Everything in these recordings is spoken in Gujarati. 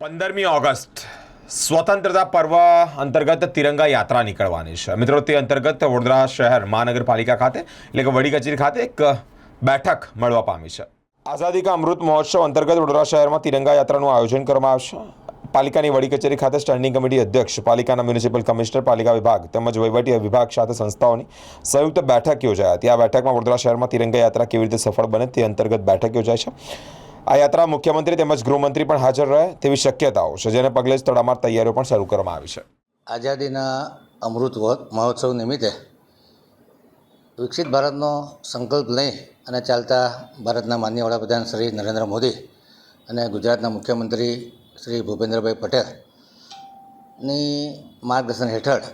પંદરમી ઓગસ્ટ, સ્વતંત્રતા પર્વ અંતર્ગત તિરંગા યાત્રા નીકળવાની છે. મિત્રો, તે અંતર્ગત વડોદરા શહેર મહાનગરપાલિકા ખાતે, એટલે કે વડી કચેરી ખાતે એક બેઠક મળવા પામી છે. આઝાદી કા અમૃત મહોત્સવ અંતર્ગત વડોદરા શહેરમાં તિરંગા યાત્રાનું આયોજન કરવામાં આવશે. પાલિકાની વડી કચેરી ખાતે સ્ટેન્ડિંગ કમિટી અધ્યક્ષ, પાલિકાના મ્યુનિસિપલ કમિશનર, પાલિકા વિભાગ તેમજ વહીવટી વિભાગ સાથે સંસ્થાઓની સંયુક્ત બેઠક યોજાઈ હતી. આ બેઠકમાં વડોદરા શહેરમાં તિરંગા યાત્રા કેવી રીતે સફળ બને તે અંતર્ગત બેઠક યોજાઈ છે. આ યાત્રા મુખ્યમંત્રી તેમજ ગૃહમંત્રી પણ હાજર રહે તેવી શક્યતાઓ છે, જેને પગલે જ તડામાર તૈયારીઓ પણ શરૂ કરવામાં આવી છે. આઝાદીના અમૃત મહોત્સવ નિમિત્તે વિકસિત ભારતનો સંકલ્પ લઈ અને ચાલતા ભારતના માન્ય વડાપ્રધાન શ્રી નરેન્દ્ર મોદી અને ગુજરાતના મુખ્યમંત્રી શ્રી ભૂપેન્દ્રભાઈ પટેલની માર્ગદર્શન હેઠળ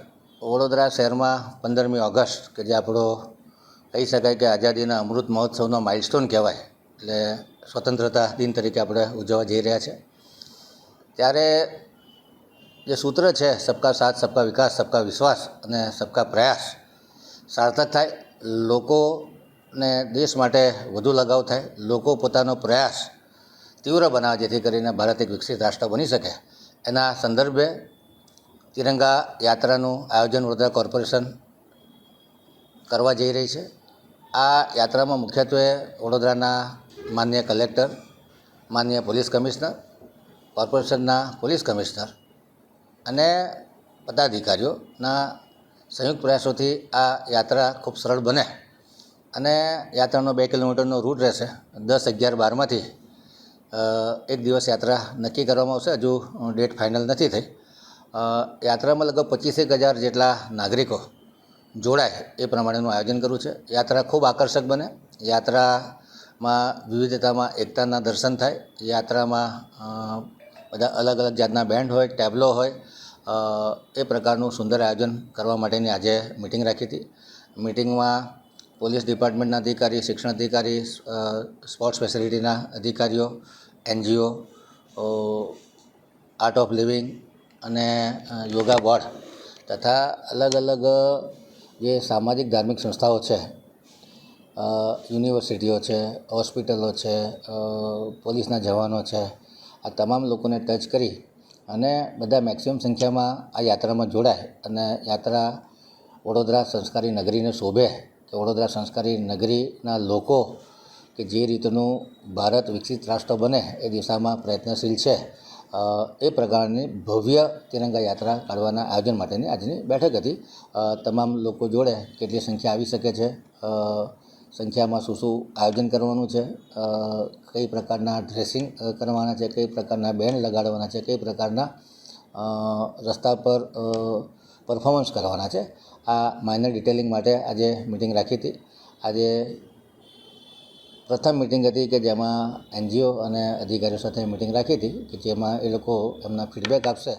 વડોદરા શહેરમાં પંદરમી ઓગસ્ટ, કે જે આપણો કહી શકાય કે આઝાદીના અમૃત મહોત્સવનો માઇલસ્ટોન કહેવાય એટલે સ્વતંત્રતા દિન તરીકે આપણે ઉજવવા જઈ રહ્યા છે. ત્યારે જે સૂત્ર છે, સબકા સાથ, સબકા વિકાસ, સબકા વિશ્વાસ અને સબકા પ્રયાસ સાર્થક થાય. લોકોને દેશ માટે વધુ લગાવ થાય. લોકો પોતાનો પ્રયાસ તીવ્ર બનાવે, જેથી કરીને ભારત એક વિકસિત રાષ્ટ્ર બની શકે. એના સંદર્ભે તિરંગા યાત્રાનું આયોજન વડોદરા કોર્પોરેશન કરવા જઈ રહી છે. આ યાત્રામાં મુખ્યત્વે વડોદરાના માન્ય કલેક્ટર, માન્ય પોલીસ કમિશનર, કોર્પોરેશનના પોલીસ કમિશનર અને પદાધિકારીઓના સંયુક્ત પ્રયાસોથી આ યાત્રા ખૂબ સરળ બને અને યાત્રાનો બે કિલોમીટરનો રૂટ રહેશે. દસ અગિયાર બારમાંથી એક દિવસ યાત્રા નક્કી કરવામાં આવશે. હજુ ડેટ ફાઇનલ નથી થઈ. યાત્રામાં લગભગ પચીસેક હજાર જેટલા નાગરિકો જોડાય એ પ્રમાણેનું આયોજન કરવું છે. યાત્રા ખૂબ આકર્ષક બને. યાત્રામાં વિવિધતામાં એકતાના દર્શન થાય. યાત્રામાં બધા અલગ અલગ જાતના બેન્ડ હોય, ટેબલો હોય એ પ્રકારનું સુંદર આયોજન કરવા માટેની આજે મિટિંગ રાખી હતી. મિટિંગમાં પોલીસ ડિપાર્ટમેન્ટના અધિકારી, શિક્ષણ અધિકારી સ્પોર્ટ્સ ફેસિલિટીના અધિકારીઓ, એનજીઓ આર્ટ ઓફ લિવિંગ અને યોગા બોર્ડ તથા અલગ અલગ જે સામાજિક ધાર્મિક સંસ્થાઓ છે યુનિવર્સિટીઓ છે, હોસ્પિટલો છે પોલીસના જવાનો છે, આ તમામ લોકોને ટચ કરી અને બધા મેક્સિમમ સંખ્યામાં આ યાત્રામાં જોડાય અને યાત્રા વડોદરા સંસ્કારી નગરીને શોભે કે વડોદરા સંસ્કારી નગરીના લોકો કે જે રીતનું ભારત વિકસિત રાષ્ટ્ર બને એ દિશામાં પ્રયત્નશીલ છે. એ પ્રકારની ભવ્ય તિરંગા યાત્રા કાઢવાના આયોજન માટેની આજની બેઠક હતી. તમામ લોકો જોડે કેટલી સંખ્યા આવી શકે છે? સંખ્યામાં શું શું આયોજન કરવાનું છે? કઈ પ્રકારના ડ્રેસિંગ કરવાના છે? કઈ પ્રકારના બેન્ડ લગાડવાના છે? કઈ પ્રકારના રસ્તા પર પરફોર્મન્સ કરવાના છે? આ માઇનર ડિટેલિંગ માટે આજે મિટિંગ રાખી હતી. આજે પ્રથમ મિટિંગ હતી કે જેમાં એનજીઓ અને અધિકારીઓ સાથે મિટિંગ રાખી હતી કે જેમાં એ લોકો એમના ફીડબેક આપશે.